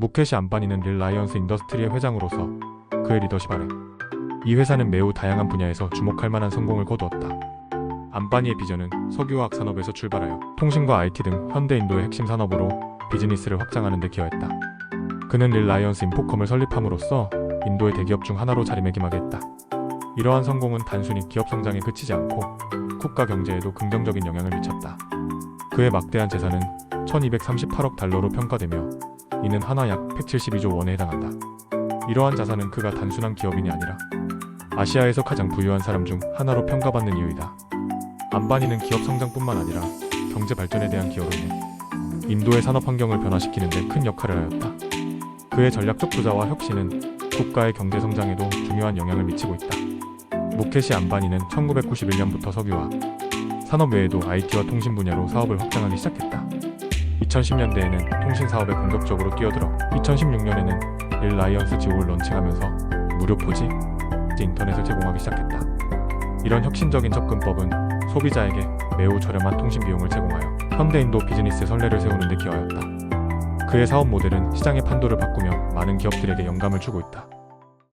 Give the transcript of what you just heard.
무케시 안바니는 릴라이언스 인더스트리의 회장으로서 그의 리더십 아래 이 회사는 매우 다양한 분야에서 주목할 만한 성공을 거두었다. 안바니의 비전은 석유화학 산업에서 출발하여 통신과 IT 등 현대 인도의 핵심 산업으로 비즈니스를 확장하는 데 기여했다. 그는 릴라이언스 인포컴을 설립함으로써 인도의 대기업 중 하나로 자리매김하게 했다. 이러한 성공은 단순히 기업 성장에 그치지 않고 국가 경제에도 긍정적인 영향을 미쳤다. 그의 막대한 재산은 1238억 달러로 평가되며 이는 한화 약 172조 원에 해당한다. 이러한 자산은 그가 단순한 기업인이 아니라 아시아에서 가장 부유한 사람 중 하나로 평가받는 이유이다. 안바니는 기업 성장뿐만 아니라 경제 발전에 대한 기여로 인해 인도의 산업 환경을 변화시키는 데 큰 역할을 하였다. 그의 전략적 투자와 혁신은 국가의 경제 성장에도 중요한 영향을 미치고 있다. 무케시 안바니는 1991년부터 석유화, 산업 외에도 IT와 통신 분야로 사업을 확장하기 시작했다. 2010년대에는 통신 사업에 공격적으로 뛰어들어 2016년에는 릴라이언스 지옥을 런칭하면서 무료 4G 인터넷을 제공하기 시작했다. 이런 혁신적인 접근법은 소비자에게 매우 저렴한 통신 비용을 제공하여 현대인도 비즈니스의 선례를 세우는 데 기여하였다. 그의 사업 모델은 시장의 판도를 바꾸며 많은 기업들에게 영감을 주고 있다.